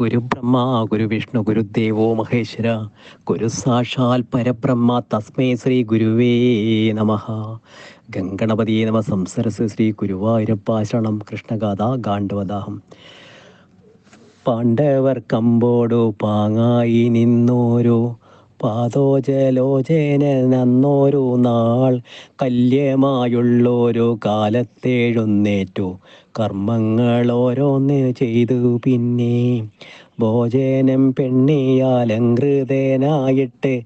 ഗുരു ബ്രഹ്മ ഗുരു വിഷ്ണു ഗുരുദേവോ മഹേശ്വര ഗുരു സാക്ഷാൽ പരബ്രഹ്മ തസ്മേ ശ്രീ ഗുരുവേ നമ. ഗംഗണപതി നമ സംസരസ് ശ്രീ ഗുരുവായൂരപ്പാശ്രണം കൃഷ്ണഗാഥ ഗാണ്ഡവദാഹം. പാണ്ഡവർ കമ്പോടോ പാങ്ങായി നിന്നോരോ പാദോജലോചന നന്നോരു നാൾ കല്യമായുള്ളൊരു കാലത്തെഴുന്നേറ്റു. കർമ്മങ്ങൾ ഓരോന്ന് ചെയ്തു പിന്നെ ഭോജനം പെണ്ണിയാലങ്കൃതനായിട്ട്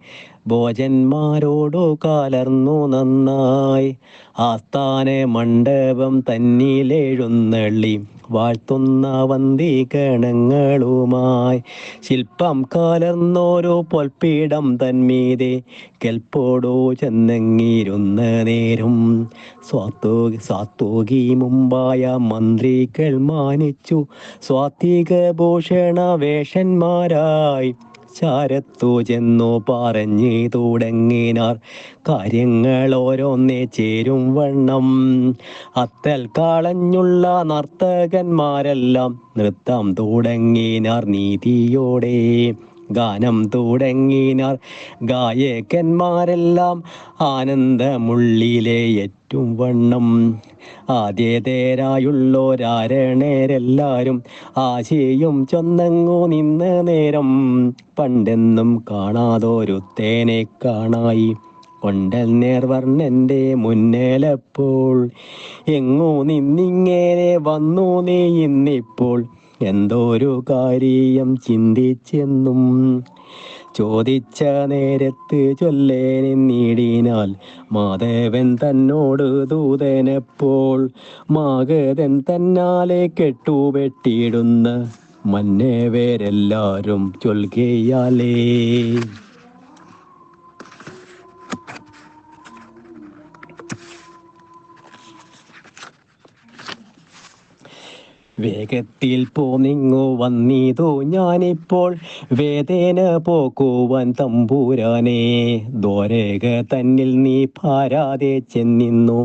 ഭോജന്മാരോടു കലർന്നു നന്നായി. ആസ്ഥാന മണ്ഡപം തന്നിലെഴുന്നള്ളി. വാഴ്ത്തുന്ന വന്ദിഗണങ്ങളുമായി ശില്പം കലർന്നോരോ പൊൽപ്പീഠം തന്മീതെ. കെൽപ്പോടോ ചെന്നങ്ങിയിരുന്ന നേരം. സ്വാത്തോ സ്വാത്തോകി മുമ്പായ മന്ത്രികൾ മാനിച്ചു. സ്വാത്വിക ഭൂഷണ വേഷന്മാരായി. ചാരത്തു ചെന്നു പറഞ്ഞു തുടങ്ങിനാർ. കാര്യങ്ങൾ ഓരോന്നേ ചേരും വണ്ണം. അത്തൽ കളഞ്ഞുള്ള നർത്തകന്മാരെല്ലാം നൃത്തം തുടങ്ങിനാർ നീതിയോടെ. ഗാനം തുടങ്ങിനാർ ഗായകന്മാരെല്ലാം ആനന്ദമുള്ളിലെ ഏറ്റവും വണ്ണം. ആദ്യതേരായുള്ളോരാരണേരെല്ലാരും ആശയും ചൊന്നങ്ങോ നിന്ന നേരം. പണ്ടെന്നും കാണാതൊരുത്തേനെ കാണായി. കൊണ്ടൽ നേർവർണന്റെ മുന്നേലപ്പോൾ. എങ്ങോ നിന്നിങ്ങനെ വന്നു നീ ഇന്നിപ്പോൾ. എന്തോരു കാര്യം ചിന്തിച്ചെന്നും ചോദിച്ച നേരത്ത് ചൊല്ലേനെന്നീടിനാൽ മാധവൻ തന്നോട് ദൂതനെപ്പോൾ മാഗതൻ തന്നാലെ കെട്ടുവെട്ടിയിടുന്ന മന്നേവരെല്ലാരും ചൊൽകയാലേ. വേഗത്തിൽ പോന്നിങ്ങു വന്നീതോ ഞാനിപ്പോൾ. വേദന പോക്കുവാൻ തമ്പൂരാനേ ദോരക തന്നിൽ നീ പാരാതെ ചെന്നിന്നു.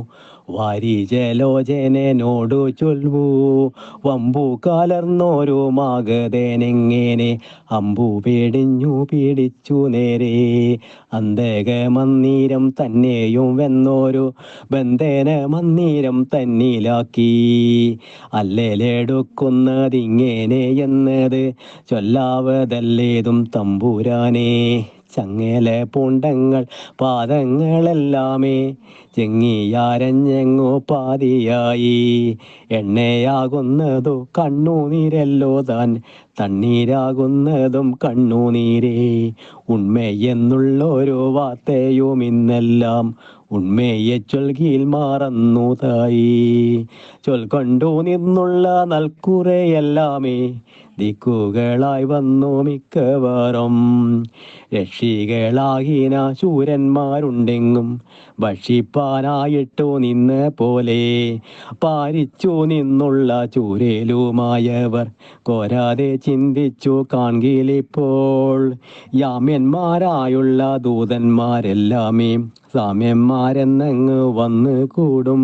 വാരിജലോചനോടു ചൊൽവൂ. വമ്പു കലർന്നോരു മാഗതേനെങ്ങനെ? അമ്പു പേടിഞ്ഞു പീഡിച്ചു നേരെ. അന്തക മന്ദിരം തന്നെയും വെന്നോരു ബന്ധന മന്ദിരം തന്നിലാക്കി. അല്ലേലെടുക്കുന്നതിങ്ങനെ എന്നത് ചൊല്ലാവതല്ലേതും തമ്പുരാനേ. ചങ്ങല പൂണ്ടങ്ങൾ പാദങ്ങളെല്ലാമേ ചെങ്ങിയാരഞ്ഞെങ്ങോ പാതിയായി. എണ്ണയാകുന്നതു കണ്ണുനീരല്ലോ താൻ തണ്ണീരാകുന്നതും കണ്ണുനീരേ. ഉണ്മയെന്നുള്ളൊരു വാർത്തയും ഇന്നെല്ലാം ഉണ്മയെ ചൊൽകിയിൽ മാറന്നു തായി. ചൊൽക്കൊണ്ടു നിന്നുള്ള നൽക്കുറയെല്ലാമേ ദിക്കുകളായി വന്നു മിക്കവാറും. രക്ഷികളാകിന ശൂരന്മാരുണ്ടെങ്കും ഭക്ഷിപ്പാനായിട്ടു നിന്ന് പോലെ പാരിച്ചു നിന്നുള്ള ചൂരേലുമായവർ കോരാതെ ചിന്തിച്ചു കാൺകിലിപ്പോൾ. യാമ്യന്മാരായുള്ള ദൂതന്മാരെല്ലാമേ സാമ്യന്മാരെന്നങ്ങ് വന്ന് കൂടും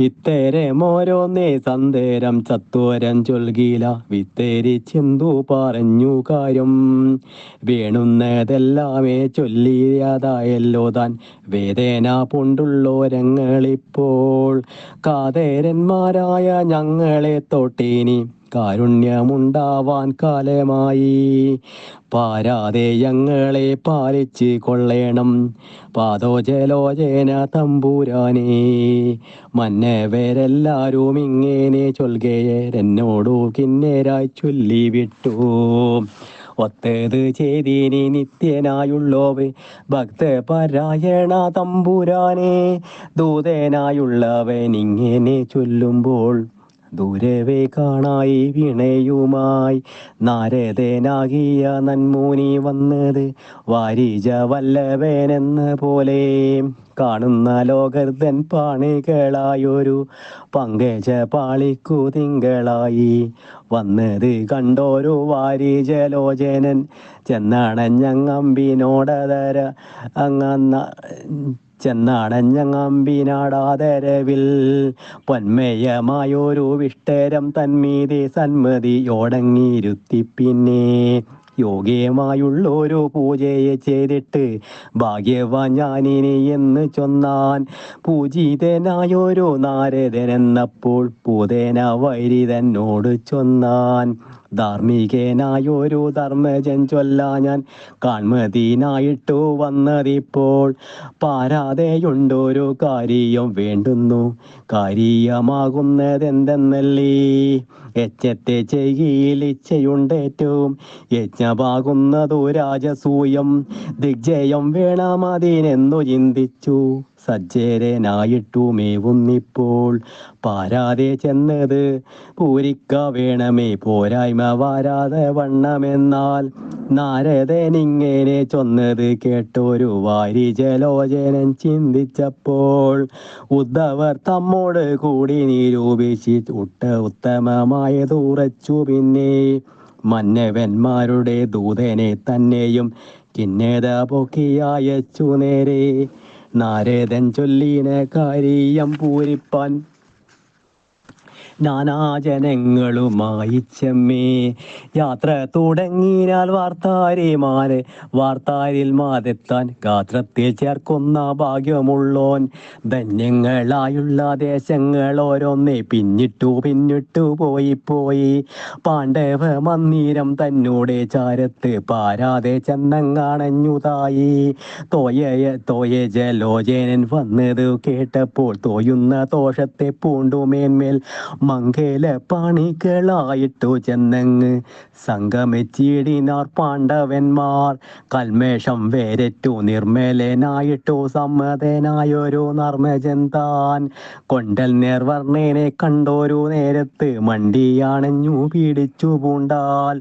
ഇത്തരമോരോന്നേ സന്തേരം ചത്തോരം ചൊൽകീല. വിത്തേരിച്ചെന്തു പറഞ്ഞു കാര്യം. വേണുന്നതെല്ലാമേ ചൊല്ലിയതായല്ലോ താൻ. വേദന പൊണ്ടുള്ളോരങ്ങളിപ്പോൾ. കാതേരന്മാരായ ഞങ്ങളെ തൊട്ടേനി. കാരുണ്യമുണ്ടാവാൻ കാലമായി. പാരാതെ ഞങ്ങളെ പാലിച്ച് കൊള്ളേണം. പാദോജലോചന തമ്പൂരാനേ മന്നവരെല്ലാരും ഇങ്ങനെ ചൊൽകേരനോടു കിന്നേരായി ചൊല്ലിവിട്ടു. ഒത്തത് ചെയ്തിനി നിത്യനായുള്ളോവ് ഭക്ത പാരായണ തമ്പുരാനെ ദൂതനായുള്ളവൻ ഇങ്ങനെ ചൊല്ലുമ്പോൾ ദൂരവേ കാണായി വിണയുമായി. നാരദേനാകിയ നന്മൂനി വന്നത് വാരിജ വല്ലവേനെന്ന പോലെ. കാണുന്ന ലോകർദൻ പാണികളായൊരു പങ്കജ പാളിക്കു തിങ്കളായി. വന്നത് കണ്ടോരു വാരിജലോചനൻ ചെന്നണഞ്ഞങ്ങമ്പിനോടതര അങ്ങന്ന ചെന്നടഞ്ഞങ്ങമ്പിനാടാതരവിൽ പൊന്മയമായൊരു വിഷ്ടരം തന്മീതി സന്മതിയോടങ്ങിയിരുത്തി പിന്നെ യോഗ്യമായുള്ളൊരു പൂജയെ ചെയ്തിട്ട് ഭാഗ്യവാൻ ഞാനിനി എന്ന് ചൊന്നാൻ പൂജിതനായൊരു നാരദനെന്നപ്പോൾ പൂതേന വൈരിതനോട് ചൊന്നാൻ ധാർമ്മികനായൊരു ധർമ്മജൻ ചൊല്ല ഞാൻ കാൺമതിനായിട്ടു വന്നതിപ്പോൾ. പാരാതെയുണ്ടൊരു കാര്യം വേണ്ടുന്നു. കാര്യമാകുന്നതെന്തെന്നല്ലേ? യജ്ഞത്തെ ചെയ്യിൽ ഇച്ഛയുണ്ടേറ്റവും യജ്ഞമാകുന്നതു രാജസൂയം. ദിഗ്ജയം വേണമതിനെന്നു ചിന്തിച്ചു. സജ്ജരനായിട്ടു മേവുന്നിപ്പോൾ പാരാതെ ചെന്നത് പൂരിക്ക വേണമേ. പോരായ്മ വാരാതെ വണ്ണമെന്നാൽ നാരദനിങ്ങനെ ചൊന്നത് കേട്ടൊരു വാരി ജലോചനൻ ചിന്തിച്ചപ്പോൾ ഉദ്ധവർ തമ്മോട് കൂടി നിരൂപിച്ചി ഉട്ട ഉത്തമമായത് ഉറച്ചു പിന്നെ. മന്നവന്മാരുടെ ദൂതനെ തന്നെയും കിന്നേത പൊക്കിയച്ചു നേരെ. നാരദൻ ചൊല്ലിന കാര്യം പൂരിപ്പാൻ നാനാജനങ്ങളുമായി ചെമ്മേ. യാത്ര തുടങ്ങിയാൽ വാർത്താരിമാരെ വാർത്താരിൽ മാതെത്താൻ ഗാത്രത്തിൽ ചേർക്കുന്ന ഭാഗ്യമുള്ളോൻ. ധന്യങ്ങളായുള്ള ദേശങ്ങൾ ഓരോന്നേ പിന്നിട്ടു പിന്നിട്ടു പോയി പോയി. പാണ്ഡവ മന്ദിരം തന്നോടെ ചാരത്ത് പാരാതെ ചെന്നങ്ങാണഞ്ഞുതായി. തോയയ തോയ ജലോചനൻ വന്നത് കേട്ടപ്പോൾ തോയുന്ന ദോഷത്തെ പൂണ്ടുമേന്മേൽ മംഗല പാണികളായിട്ടു ചെന്നങ്ങ്. സംഗമിച്ചിടിനാർ പാണ്ഡവന്മാർ. കൽമേഷം വേരറ്റു നിർമ്മലനായിട്ടു സമ്മതനായൊരു നർമ്മജൻ താൻ കൊണ്ടൽ നേർവർണേനെ കണ്ടോരു നേരത്ത് മണ്ടിയാണഞ്ഞു പീഡിച്ചു പൂണ്ടാൽ.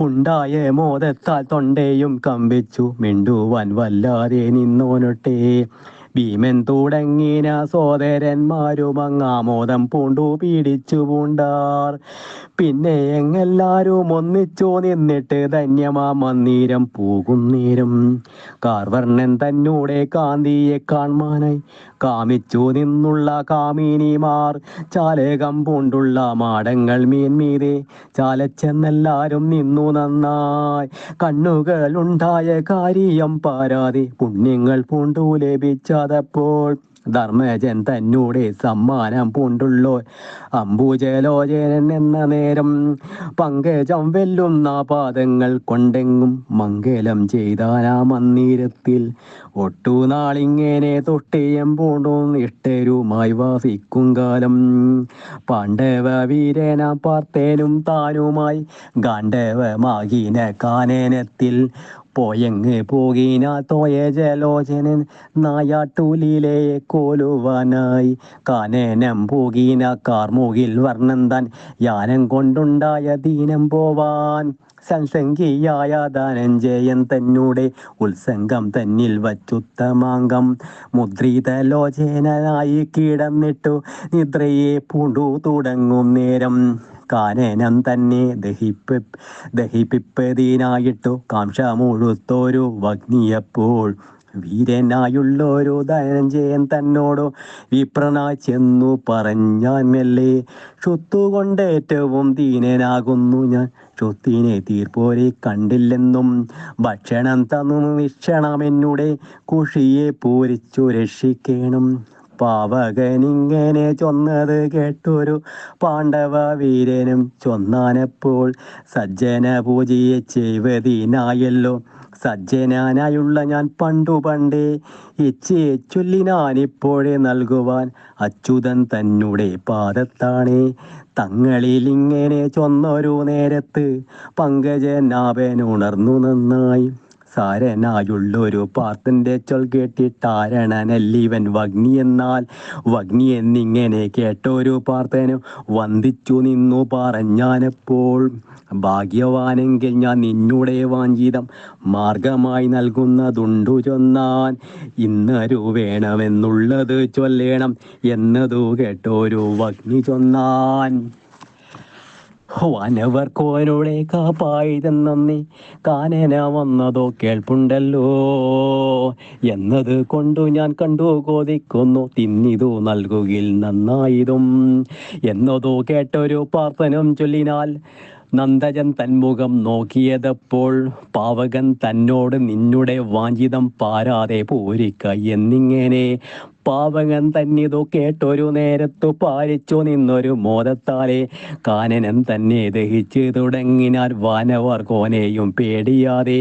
ഉണ്ടായ മോദത്താൽ തൊണ്ടയും കമ്പിച്ചു മിണ്ടുവാൻ വല്ലാതെ നിന്നോനൊട്ടേ. ഭീമൻ തുടങ്ങിന സോദരന്മാരും അങ്ങാമോദം പൂണ്ടു പീഡിച്ചു പൂണ്ടാർ. പിന്നെ എങ്ങെല്ലാരും ഒന്നിച്ചു നിന്നിട്ട് ധന്യമാ മന്ദിരം പോകുന്നേരം കാർവർണൻ തന്നൂടെ കാന്തിയെ കാൺമാനായി കാമിച്ചു നിന്നുള്ള കാമിനിമാർ ചാലകം പൂണ്ടുള്ള മാടങ്ങൾ മീൻമീതെ ചാലച്ചെന്നെല്ലാരും നിന്നു നന്നായി. കണ്ണുകൾ ഉണ്ടായ കാര്യം പാരാതെ പുണ്യങ്ങൾ പൂണ്ടു ലഭിച്ചതപ്പോൾ ധർമ്മജൻ തന്നൂടെ സമ്മാനം പൂണ്ടുള്ളോ അംബുജലോചനൻ എന്ന നേരം പങ്കജം വെല്ലുന്ന പാദങ്ങൾ കൊണ്ടെങ്ങും മംഗലം ചെയ്താനാ മന്ദിരത്തിൽ. ഒട്ടുനാളിങ്ങനെ തൊട്ടിയം പൂണ്ടു ഇഷ്ടരുമായി വാസിക്കും കാലം. പാണ്ഡവ വീരന പാർത്തേനും താനുമായി ഗാണ്ഡവമാകിന കാനനത്തിൽ പോയങ്ങ് പോകിന തോയ ജലോചനൻ നായാട്ടൂലിയിലെ കോലുവാനായി. കാനേനം പോകിന കാർമുകിൽ വർണം താൻ യാനം കൊണ്ടുണ്ടായ ദീനം പോവാൻ. സംസംഖ്യയായ ധനഞ്ജയൻ തന്നൂടെ ഉത്സംഗം തന്നിൽ വച്ചുത്തമാങ്കം. മുദ്രിതലോചനായി കിടന്നിട്ടു നിദ്രയെ പൂണ്ടു തുടങ്ങും നേരം. കാനനം തന്നെ ദഹിപ്പ് ദഹിപ്പിപ്പതിനായിട്ടു കാംക്ഷ മുഴുത്തോരു വഗ്നിയപ്പോൾ. വീരനായുള്ളോരു ധനഞ്ജയൻ തന്നോടോ വിപ്രനായി ചെന്നു പറഞ്ഞാൻ മെല്ലെ ക്ഷുത്തുകൊണ്ട് ഏറ്റവും ദീനനാകുന്നു ഞാൻ. ഷുത്തിനെ തീർപ്പോരെ കണ്ടില്ലെന്നും ഭക്ഷണം തന്നു നിക്ഷണം എന്നുടെ കുഷിയെ പൂരിച്ചു രക്ഷിക്കണം. പാവകനിങ്ങനെ ചൊന്നത് കേട്ടൊരു പാണ്ഡവ വീരനും ചൊന്നാനപ്പോൾ സജ്ജന പൂജയെ ചെയ്വതിനായല്ലോ. സജ്ജനാനായുള്ള ഞാൻ പണ്ടു പണ്ടേ ഇച്ഛയെ ചൊല്ലി ഞാനിപ്പോഴേ നൽകുവാൻ അച്യുതൻ തന്നെ പാദത്താണേ. തങ്ങളിൽ ഇങ്ങനെ ചൊന്നൊരു നേരത്ത് പങ്കജനാഭൻ ഉണർന്നു നന്നായി. സാരനായുള്ളൊരു പാർത്തന്റെ ചൊൽ കേട്ടിട്ടാരണനല്ലീവൻ വഗ്നി എന്നാൽ? വഗ്നി എന്നിങ്ങനെ കേട്ടൊരു പാർത്തനും വന്ദിച്ചു നിന്നു പറഞ്ഞാനപ്പോൾ ഭാഗ്യവാനെങ്കിൽ ഞാൻ നിന്നുടെ വാഞ്ചിതം മാർഗമായി നൽകുന്നതുണ്ടു ചൊന്നാൻ. ഇന്നരു വേണമെന്നുള്ളത് ചൊല്ലേണം എന്നതു കേട്ടൊരു വഗ്നി ചൊന്നാൻ. വാനവർ കോരുടെ നന്ദി. കാനന വന്നതോ കേൾപ്പുണ്ടല്ലോ. എന്നത് കൊണ്ടു ഞാൻ കണ്ടു കൊതിക്കുന്നു തിന്നിതു നൽകുകിൽ നന്നായതും. എന്നതോ കേട്ടൊരു പ്രാർത്ഥനം ചൊല്ലിനാൽ നന്ദജൻ തന്മുഖം നോക്കിയതപ്പോൾ പാവകൻ തന്നോട് നിന്നുടെ വാഞ്ചിതം പാരാതെ പോരിക്ക എന്നിങ്ങനെ പാവകൻ തന്നിതു കേട്ടൊരു നേരത്തു പാലിച്ചു നിന്നൊരു മോദത്താലെ. കാനനൻ തന്നെ ദഹിച്ചു തുടങ്ങിനാൽ വാനവർ കോനെയും പേടിയാതെ.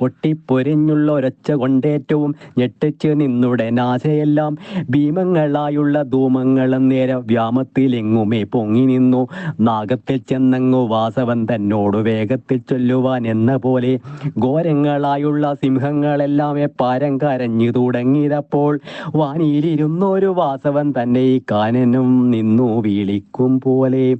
പൊട്ടിപ്പൊരിഞ്ഞുള്ള ഒരൊച്ച കൊണ്ടേറ്റവും ഞെട്ടിച്ച് നിന്നുടെ നാശയെല്ലാം ഭീമങ്ങളായുള്ള ധൂമങ്ങൾ നേരം വ്യാമത്തിലെങ്ങുമേ പൊങ്ങി നിന്നു. നാഗത്തിൽ ചെന്നങ്ങു വാസവൻ തന്നോട് വേഗത്തിൽ ചൊല്ലുവാൻ എന്ന പോലെ ഘോരങ്ങളായുള്ള സിംഹങ്ങളെല്ലാം പാരം കരഞ്ഞു തുടങ്ങിയതപ്പോൾ വാനിയിലിരുന്നൊരു വാസവൻ തന്നെ ഈ കാനനും നിന്നു വിളിക്കും പോലെ.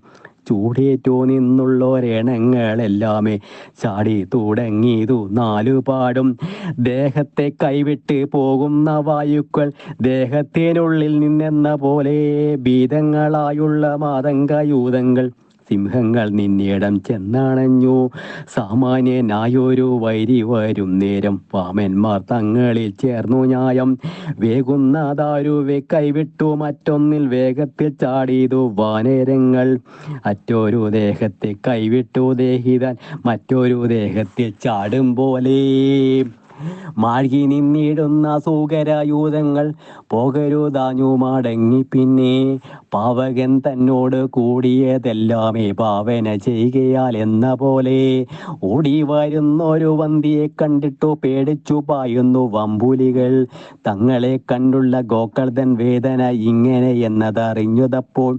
ചൂടേറ്റു നിന്നുള്ളൊരെണങ്ങളെല്ലാമേ ചാടി തുടങ്ങിയതു നാലുപാടും. ദേഹത്തെ കൈവിട്ട് പോകുന്ന വായുക്കൾ ദേഹത്തിനുള്ളിൽ നിന്നെന്ന പോലെ. ഭീതങ്ങളായുള്ള മാതങ്കയൂതങ്ങൾ സിംഹങ്ങൾ നിന്നിടം ചെന്നണഞ്ഞു. സാമാന്യനായൊരു വൈരി വരും നേരം. വാമന്മാർ തങ്ങളിൽ ചേർന്നു ന്യായം. വേകുന്ന ദാരുവെ കൈവിട്ടു മറ്റൊന്നിൽ വേഗത്തിൽ ചാടിയതു വാനേരങ്ങൾ. അറ്റൊരു ദേഹത്തെ കൈവിട്ടു ദേഹിതൻ മറ്റൊരു ദേഹത്തിൽ ചാടും പോലെ. മാഴ്കി നിന്നിടുന്ന സൂകരായൂധങ്ങൾ പോകരുതാഞ്ഞു മടങ്ങി പിന്നെ. പാവകൻ തന്നോട് കൂടിയതെല്ലാമേ പാവന ചെയ്യുകയാൽ എന്ന പോലെ. ഓടി വരുന്നൊരു വന്തിയെ കണ്ടിട്ടു പേടിച്ചു പായുന്നു വമ്പുലികൾ. തങ്ങളെ കണ്ടുള്ള ഗോക്കൾതൻ വേദന ഇങ്ങനെ എന്നതറിഞ്ഞതപ്പോൾ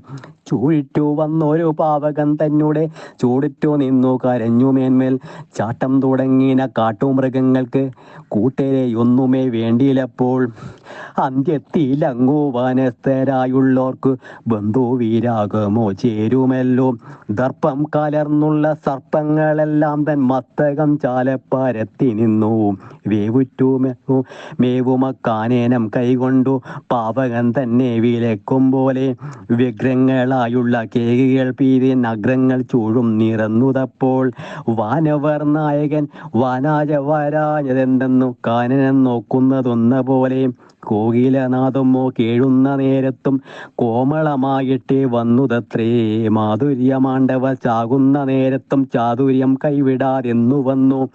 ചൂഴിറ്റു വന്നൊരു പാവകൻ തന്നൂടെ. ചൂടിറ്റു നിന്നു കരഞ്ഞു മേന്മേൽ. ചാട്ടം തുടങ്ങിന കാട്ടുമൃഗങ്ങൾക്ക് കൂട്ടരെ ഒന്നുമേ വേണ്ടിയിലപ്പോൾ അന്ത്യത്തിലങ്ങു വനസ്ഥരായുള്ളോർക്ക് ബന്ധുവീരാഗമോ ചേരുമല്ലോ. ദർപ്പം കലർന്നുള്ള സർപ്പങ്ങളെല്ലാം തൻ മസ്തകം ചാലപ്പാരത്തി നിന്നു. വേവുറ്റു മേവുമക്കാനേനം കൈകൊണ്ടു പാവകൻ തന്നെ വിലക്കും പോലെ. വ്യഗ്രങ്ങളായുള്ള കേകികൾ പീതി നഗരങ്ങൾ ചൂഴും നിറന്നുതപ്പോൾ വാനവർ നായകൻ വാനാജവരാജതെന്തെന്നു കാനനം നോക്കുന്നതൊന്ന പോലെ കോകിലനാഥമോ കേഴുന്ന നേരത്തും കോമളമായിട്ടേ വന്നുതത്രേ. മാധുര്യമാണ്ടവ ചാകുന്ന നേരത്തും ചാതുര്യം കൈവിടാതെന്നു വന്നു.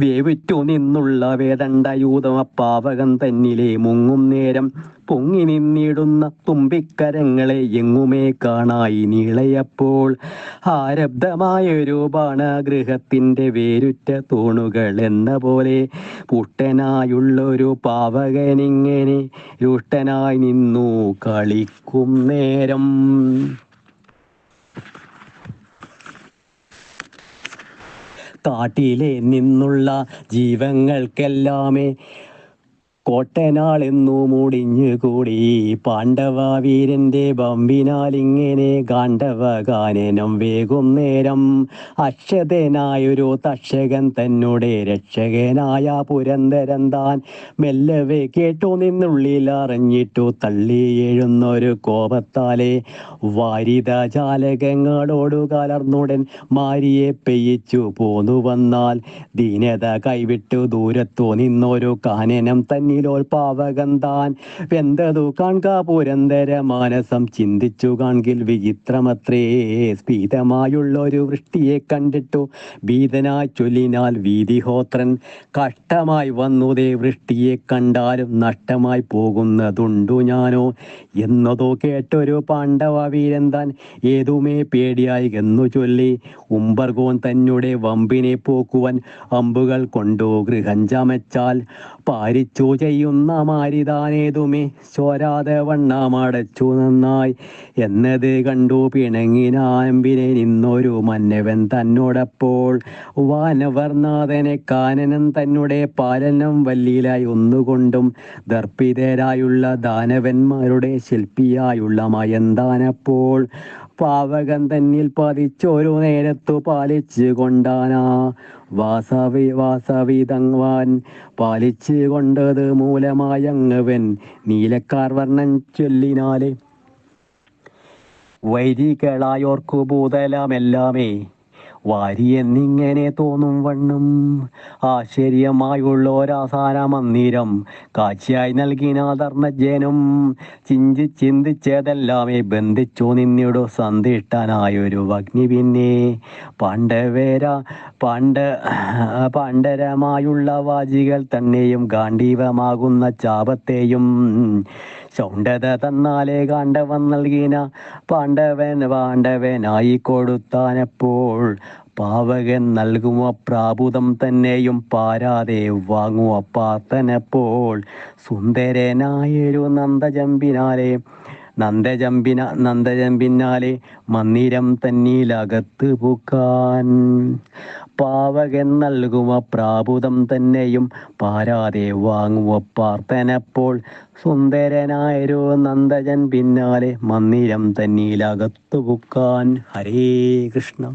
വേവിറ്റു നിന്നുള്ള വേദണ്ടയൂതമ പാവകൻ തന്നിലെ മുങ്ങും നേരം പൊങ്ങി നിന്നിടുന്ന തുമ്പിക്കരങ്ങളെ എങ്ങുമേ കാണായി നീളയപ്പോൾ. ആരബ്ധമായ രൂപാണ് ഗൃഹത്തിന്റെ വേരുറ്റ തൂണുകൾ എന്ന പോലെ. പുട്ടനായുള്ളൊരു പാവകനിങ്ങനെ രുഷ്ടനായി നിന്നു കളിക്കും നേരം. കാട്ടിലെ നിന്നുള്ള ജീവങ്ങൾക്കെല്ലാമേ കോട്ടനാളെന്നു മുടിഞ്ഞു കൂടി പാണ്ഡവ വീരന്റെ ബമ്പിനാലിങ്ങനെ ഗാണ്ഡവ ഗാനനം വേഗം നേരം. അക്ഷതനായൊരു തക്ഷകൻ തന്നോടെ രക്ഷകനായ പുരന്തരൻ താൻ മെല്ലവെ കേട്ടു നിന്നുള്ളിൽ അറിഞ്ഞിട്ടു തള്ളി എഴുന്നൊരു കോപത്താലെ. വാരിത ജാലകങ്ങളോടു കലർന്നുടൻ മാരിയെ പെയ്യിച്ചു പോന്നു വന്നാൽ ദീനത കൈവിട്ടു ദൂരത്തു നിന്നൊരു കാനനം തന്നിലോൽപാവകൻ താൻ വെന്തതു കാൺക പുരന്തര മാനസം. ചിന്തിച്ചു കാൺകിൽ വിചിത്രമത്രേ. സ്ഫീതമായുള്ളൊരു വൃഷ്ടിയെ കണ്ടിട്ടു ഭീതനായി ചൊല്ലിനാൽ വീതിഹോത്രൻ. കഷ്ടമായി വന്നുതേ വൃഷ്ടിയെ കണ്ടാലും നഷ്ടമായി പോകുന്നതുണ്ടു ഞാനോ. എന്നതോ കേട്ടൊരു പാണ്ഡവ വീരന്താൻ. ഏതുമേ പേടിയായി എന്നു ചൊല്ലി. ഉംബർഗോൻ തന്നെ വമ്പിനെ പോക്കുവാൻ അമ്പുകൾ കൊണ്ടു ഗൃഹം ചമച്ചാൽ. പാരിച്ചു ചെയ്യുന്ന മാരിതാനേതുമേ ചോരാതെ വണ്ണാമടച്ചു നന്നായി. എന്നത് കണ്ടു പിണങ്ങിനാമ്പിനെ നിന്നൊരു മന്നവൻ തന്നോടപ്പോൾ വാനവർനാഥനെ കാനനൻ തന്നെ പാലനം വല്ലിയിലായി ഒന്നുകൊണ്ടും ദർപ്പിതരായുള്ള ദാനവന്മാരുടെ ശില്പിയായുള്ള മയന്താനപ്പോൾ പാവകൻ തന്നിൽ പതിച്ചൊരു നേരത്തു പാലിച്ചു കൊണ്ടാനാ. വാസവി വാസവിതങ്വാൻ പാലിച്ചു കൊണ്ടത് മൂലമായങ്ങവൻ നീലക്കാർ വർണൻ ചൊല്ലിനാലെ. വൈരികളായോർക്കു ഭൂതലമെല്ലാമേ വാരിയെന്നിങ്ങനെ തോന്നും വണ്ണം. ആശ്ചര്യമായുള്ളൊരാസാന മന്ദിരം കാഴ്ചയായി നൽകിന ധർമ്മജനും ചിന്തി ചിന്തിച്ചതെല്ലാമേ ബന്ധിച്ചു നിന്നിടു സന്തിഷ്ടനായൊരു അഗ്നി പിന്നെ. പാണ്ഡവേര പാണ്ഡ പാണ്ഡരമായുള്ള വാചികൾ തന്നെയും ഗാന്ധീവമാകുന്ന ചാപത്തെയും ചൗണ്ടത തന്നാലേ കാണ്ഡവൻ നൽകിന പാണ്ഡവൻ പാണ്ഡവനായി കൊടുത്താനപ്പോൾ പാവകൻ നൽകുമ പ്രാപുതം തന്നെയും പാരാതെ വാങ്ങുവ പാർത്തനപ്പോൾ സുന്ദരനായൊരു നന്ദജമ്പിനാലെ നന്ദജമ്പിന നന്ദജമ്പിന്നാലെ മന്ദിരം തന്നീലകത്ത് പൂക്കാൻ. പാവകൻ നൽകുവ പ്രാപുതം തന്നെയും. പാരാതെ വാങ്ങുവ പാർത്തനപ്പോൾ സുന്ദരനായൊരു നന്ദജൻ പിന്നാലെ മന്ദിരം തന്നിലകത്തു കുക്കാൻ ഹരേ കൃഷ്ണം